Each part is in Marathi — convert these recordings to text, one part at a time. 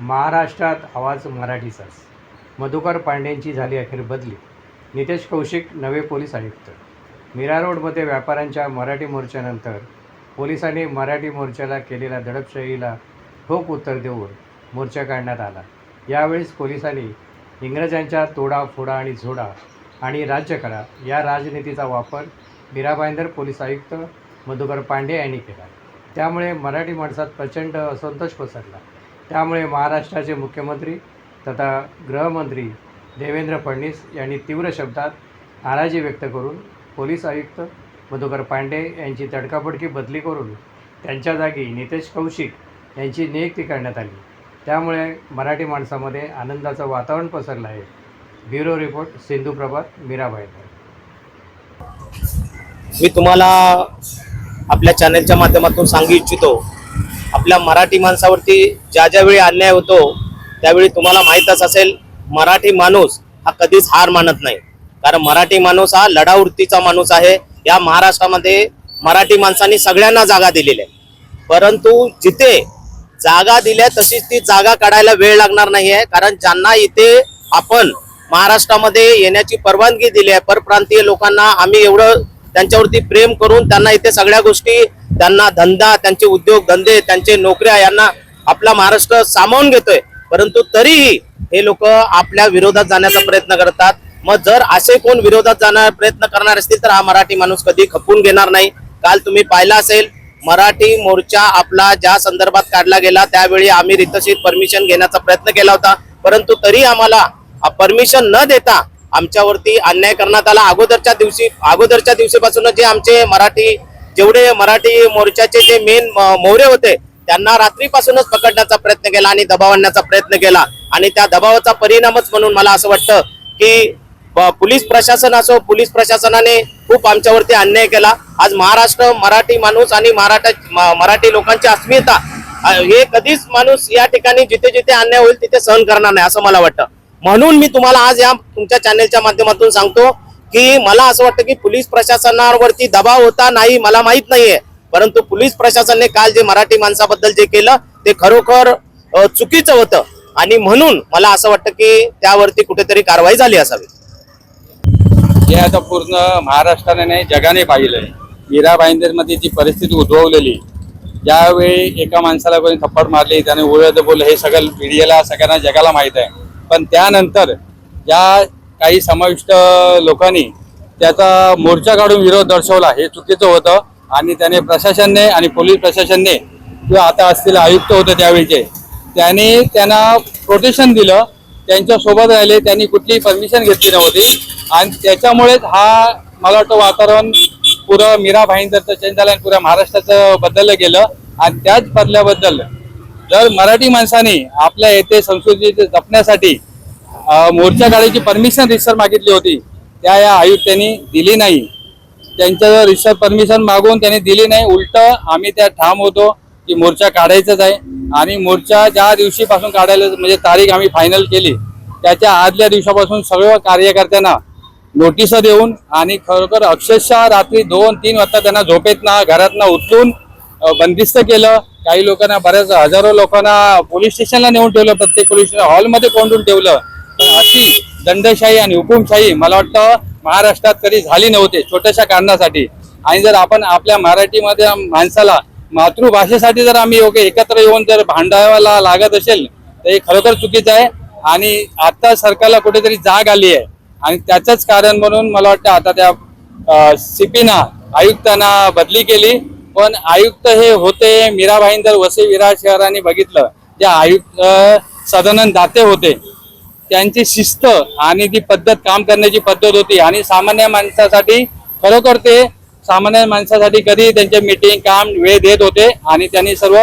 महाराष्ट्रात आवाज मराठीचाच. मधुकर पांडेंची झाली अखेर बदली. नितेश कौशिक नवे पोलीस आयुक्त. मीरा रोडमध्ये व्यापाऱ्यांच्या मराठी मोर्चानंतर पोलिसांनी मराठी मोर्चाला केलेल्या दडपशाहीला ठोक उत्तर देऊन मोर्चा काढण्यात आला. यावेळेस पोलिसांनी इंग्रजांच्या तोडा फोडा आणि झोडा आणि राज्य करा या राजनीतीचा वापर मीरा भाईंदर पोलीस आयुक्त मधुकर पांडे यांनी केला. त्यामुळे मराठी माणसात प्रचंड असंतोष पसरला. त्यामुळे महाराष्ट्राचे मुख्यमंत्री तथा गृहमंत्री देवेंद्र फडणवीस यांनी तीव्र शब्दात नाराजी व्यक्त करून पोलीस आयुक्त मधुकर पांडे यांची तडकाफडकी बदली करून त्यांच्या जागी नितेश कौशिक यांची नियुक्ती करण्यात आली. त्यामुळे मराठी माणसामध्ये आनंदाचं वातावरण पसरलं आहे. ब्युरो रिपोर्ट सिंधू प्रभात मीराबाई मी तुम्हाला आपल्या चॅनलच्या माध्यमातून सांगू इच्छितो आपल्या मराठी माणसावरती ज्या ज्यावेळी अन्याय होतो त्यावेळी तुम्हाला माहीतच असेल मराठी माणूस हा कधीच हार मानत नाही. कारण मराठी माणूस हा लढावृत्तीचा माणूस आहे. या महाराष्ट्रामध्ये मराठी माणसांनी सगळ्यांना जागा दिलेल्या आहे. परंतु जिथे जागा दिल्या तशीच ती जागा काढायला वेळ लागणार नाही आहे कारण ज्यांना इथे आपण महाराष्ट्रामध्ये येण्याची परवानगी दिली आहे परप्रांतीय लोकांना आम्ही एवढं त्यांच्यावरती प्रेम करून त्यांना इथे सगळ्या गोष्टी त्यांना धंदा त्यांचे उद्योग धंदे त्यांचे नोकऱ्या यांना आपला महाराष्ट्र सामावून घेतोय. परंतु तरीही हे लोक आपल्या विरोधात जाण्याचा प्रयत्न करतात. मग जर असे कोण विरोधात जाणार प्रयत्न करणार असतील तर हा मराठी माणूस कधी खपून घेणार नाही. काल तुम्ही पाहिला असेल मराठी मोर्चा आपला ज्या संदर्भात काढला गेला त्यावेळी आम्ही रितशीर परमिशन घेण्याचा प्रयत्न केला होता. परंतु तरी आम्हाला परमिशन न देता आमच्यावरती अन्याय करण्यात आला. अगोदरच्या दिवशी अगोदरच्या दिवशीपासून जे आमचे मराठी जेवढे मराठी मोर्चाचे जे मेन मोहरे होते त्यांना रात्रीपासूनच पकडण्याचा प्रयत्न केला आणि दबाव आणण्याचा प्रयत्न केला. आणि त्या दबावाचा परिणामच म्हणून मला असं वाटतं की पोलीस प्रशासन असो पोलीस प्रशासनाने खूप आमच्यावरती अन्याय केला. आज महाराष्ट्र मराठी माणूस आणि मराठा मराठी लोकांची अस्मिता हे कधीच माणूस या ठिकाणी जिथे जिथे अन्याय होईल तिथे सहन करणार नाही असं मला वाटतं. म्हणून मी तुम्हाला आज या तुमच्या चॅनेलच्या माध्यमातून सांगतो की मला असं वाटतं की पोलीस प्रशासनावरती दबाव होता नाही मला माहीत नाहीये. परंतु पोलीस प्रशासनाने काल जे मराठी माणसाबद्दल जे केलं ते खरोखर चुकीचं होतं. आणि म्हणून मला असं वाटतं की त्यावरती कुठेतरी कारवाई झाली असावी. हे आता पूर्ण महाराष्ट्राने नाही जगाने पाहिलंय. मीरा मध्ये जी परिस्थिती उद्भवलेली ज्यावेळी एका माणसाला कोणी थप्पड मारली त्याने उळत बोल हे सगळं मीडियाला सगळ्यांना जगाला माहीत आहे. पण त्यानंतर ज्या काही समाविष्ट लोकांनी त्याचा मोर्चा काढून विरोध दर्शवला. हे चुकीचं होतं आणि त्याने प्रशासनने आणि पोलीस प्रशासनने किंवा आता असलेले आयुक्त होते त्यावेळीचे त्यांनी त्यांना प्रोटेक्शन दिलं. त्यांच्यासोबत राहिले. त्यांनी कुठलीही परमिशन घेतली नव्हती. आणि त्याच्यामुळेच हा मला वाटतं वातावरण पुरं मीरा भाईंदरचं चेंज झालं आणि पुऱ्या महाराष्ट्राचं बदललं गेलं. आणि त्याच बदल्याबद्दल जर मराठी माणसाने आपल्या येथे संस्कृती जपण्यासाठी मोर्चा काढायची परमिशन रिसर मागितली होती. त्या या आयुक्तांनी दिली नाही. त्यांच्याजवळ रिसर परमिशन मागून त्यांनी दिली नाही. उलट आम्ही त्या ठाम होतो की मोर्चा काढायचाच आहे. आणि मोर्चा ज्या दिवशीपासून काढायला म्हणजे तारीख आम्ही फायनल केली त्याच्या आदल्या दिवसापासून सर्व कार्यकर्त्यांना नोटिस देऊन आणि खरोखर अक्षरशः रात्री दोन तीन वाजता त्यांना झोपेतना घरातनं उचलून बंदिस्त केलं. काही लोकांना बऱ्याच हजारो लोकांना पोलीस स्टेशनला नेऊन ठेवलं. प्रत्येक पोलीस स्टेशन हॉलमध्ये कोंडून ठेवलं. तर अशी दंडशाही आणि हुकुमशाही मला वाटतं महाराष्ट्रात कधी झाली नव्हती छोट्याशा कारणासाठी. आणि जर आपण आपल्या मराठीमध्ये माणसाला मातृभाषेसाठी जर आम्ही योग्य एकत्र येऊन जर भांडायला लागत असेल तर हे खरोखर चुकीचं आहे. आणि आता सरकारला कुठेतरी जाग आली आहे. आणि त्याचंच कारण म्हणून मला वाटतं आता त्या सीपीना आयुक्तांना बदली केली. पण आयुक्त हे होते मीराबाईंदर वसई विरार शहराने बघितलं ते आयुक्त अ, सदानंद दाते होते त्यांची शिस्त आणि ती पद्धत काम करण्याची पद्धत होती. आणि सामान्य माणसासाठी खरोखर ते सामान्य माणसासाठी कधी त्यांचे मीटिंग काम वेळ देत होते आणि त्यांनी सर्व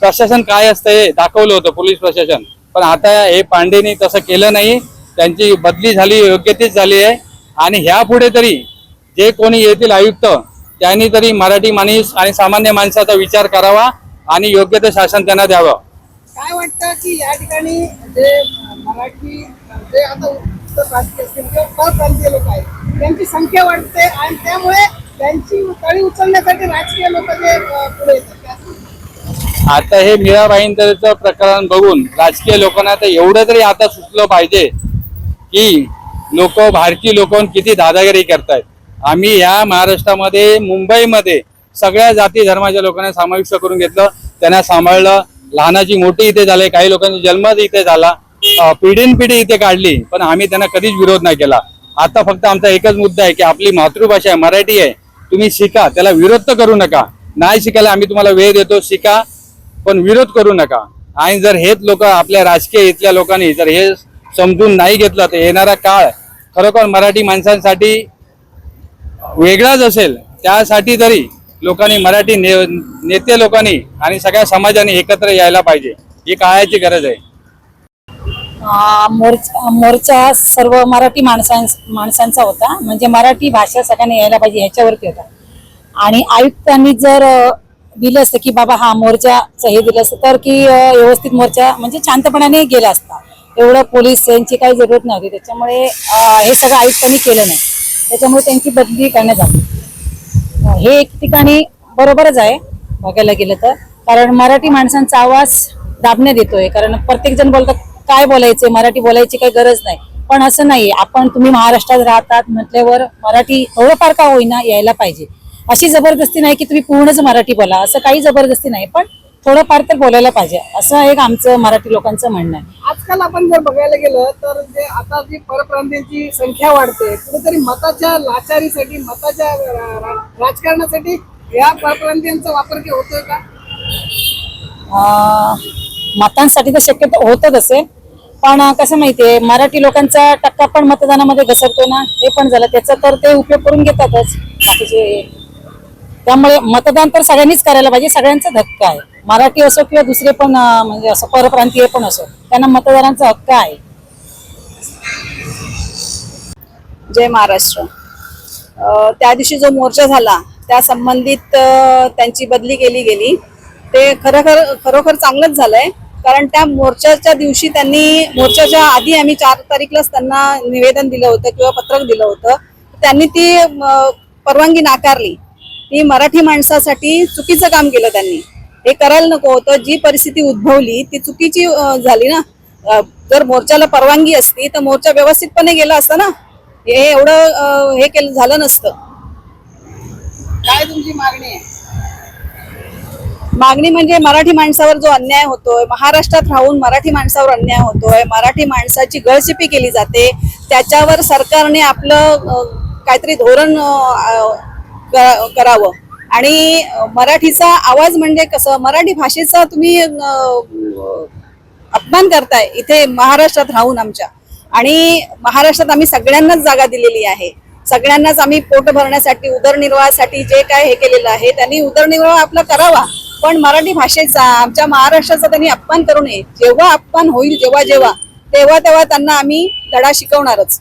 प्रशासन काय असतं हे दाखवलं होतं पोलीस प्रशासन. पण आता हे पांडेनी तसं केलं नाही. त्यांची बदली झाली योग्य तीच झाली आहे. आणि ह्या पुढे तरी जे कोणी येतील आयुक्त त्यांनी तरी मराठी माणूस आणि सामान्य माणसाचा विचार करावा आणि योग्य ते शासन त्यांना द्यावं. काय वाटतं की या ठिकाणी जे मराठी जे आता उत्तर प्रांतीय असतील किंवा परप्रांतीय लोक आहेत त्यांची संख्या वाढते आणि त्यामुळे त्यांची तळी उचलण्यासाठी राजकीय लोक जे पुढे येतात आता हे मीरा भाईंदरचं प्रकरण बघून राजकीय लोकांना तर एवढं तरी आता सुचलं पाहिजे की लोक भारतीय लोक किती दादागिरी करतायत. आम्ही या महाराष्ट्रामध्ये मुंबईमध्ये सगळ्या जाती धर्माच्या लोकांना समाविष्ट करून घेतलं. त्यांना सांभाळलं. लहानाची मोठी इथे झाले काही लोकांचा जन्मच इथे झाला. पिढीन पिढी इथे काढली पण आम्ही त्यांना कधीच विरोध नाही केला. आता फक्त आमचा एकच मुद्दा आहे की आपली मातृभाषा आहे मराठी आहे तुम्ही शिका त्याला विरोध तर करू नका. नाही शिकायला आम्ही तुम्हाला वेळ देतो शिका पण विरोध करू नका. आणि जर हेच लोक आपल्या राजकीय इथल्या लोकांनी जर हे समजून नाही घेतलं तर येणारा काळ खरोखर मराठी माणसांसाठी वेगळाच असेल. त्यासाठी तरी लोकांनी मराठी ने नेते लोकांनी आणि सगळ्या समाजाने एकत्र यायला पाहिजे. ही काळाची गरज आहे. मोर्चा मोर्चा सर्व मराठी माणसां माणसांचा होता. म्हणजे मराठी भाषा सगळ्यांना यायला पाहिजे ह्याच्यावरती होता. आणि आयुक्तांनी जर दिलं असतं की बाबा हा मोर्चाचं हे दिलं असतं तर की व्यवस्थित मोर्चा म्हणजे शांतपणाने गेला असता. एवढं पोलीस यांची काही जरूरत नव्हती. त्याच्यामुळे हे सगळं आयुक्तांनी केलं नाही. त्याच्यामुळे त्यांची बदली करण्यात आली. हे एक ठिकाणी बरोबरच आहे बघायला गेलं तर. कारण मराठी माणसांचा आवाज दाबण्यात येतोय. कारण प्रत्येक जण बोलतात काय बोलायचंय मराठी बोलायची काही गरज नाही. पण असं नाही आपण तुम्ही महाराष्ट्रात राहतात म्हटल्यावर मराठी थोडंफार का होईना यायला पाहिजे. अशी जबरदस्ती नाही की तुम्ही पूर्णच मराठी बोला असं काही जबरदस्ती नाही पण थोडंफार तर बोलायला पाहिजे. असं एक आमचं मराठी लोकांचं म्हणणं आहे. आजकाल आपण जर बघायला गेलं तर जे आता जी परप्रांतीयांची संख्या वाढते कुठेतरी मताच्या लाचारीसाठी मताच्या राजकारणासाठी या परप्रांतीयांचा वापर के होतोय का? मतांसाठी तर शक्यतो होतच असेल पण कसं माहितीये मराठी लोकांचा टक्का पण मतदानामध्ये घसरतो ना हे पण झालं. त्याचा तर ते उपयोग करून घेतातच. बाकीचे त्यामुळे मतदान तर सगळ्यांनीच करायला पाहिजे सगळ्यांचा हक्क आहे. मराठी असो किंवा दुसरे पण म्हणजे असं परप्रांतीय पण असो त्यांना मतदारांचा हक्क आहे. जय महाराष्ट्र. त्या दिवशी जो मोर्चा झाला त्या संबंधित त्यांची बदली केली गेली. ते खरोखर खरोखर चांगलंच झालंय. कारण त्या मोर्चाच्या दिवशी त्यांनी मोर्चाच्या आधी आम्ही चार तारीखलाच त्यांना निवेदन दिलं होतं किंवा पत्रक दिलं होतं. त्यांनी ती परवानगी नाकारली. ती मराठी माणसासाठी चुकीचं काम केलं त्यांनी. हे करायला नको होतं. जी परिस्थिती उद्भवली ती चुकीची झाली ना. जर मोर्चाला परवानगी असती तर मोर्चा व्यवस्थितपणे गेला असता ना. हे एवढं हे केलं झालं नसतं. काय तुमची मागणी आहे? मागणी म्हणजे मराठी माणसावर जो अन्याय होतोय महाराष्ट्रात राहून मराठी माणसावर अन्याय होतोय मराठी माणसाची गळचिपी केली जाते त्याच्यावर सरकारने आपलं काहीतरी धोरण करावं. आणि मराठीचा आवाज म्हणजे कसं मराठी भाषेचा तुम्ही अपमान करताय इथे महाराष्ट्रात राहून आमच्या. आणि महाराष्ट्रात आम्ही सगळ्यांनाच जागा दिलेली आहे. सगळ्यांनाच आम्ही पोट भरण्यासाठी उदरनिर्वाहासाठी जे काय हे केलेलं आहे त्यांनी उदरनिर्वाह आपला करावा. पण मराठी भाषेचा आमच्या महाराष्ट्राचा त्यांनी अपमान करू नये. जेव्हा अपमान होईल जेव्हा जेव्हा तेव्हा तेव्हा त्यांना आम्ही धडा शिकवणारच.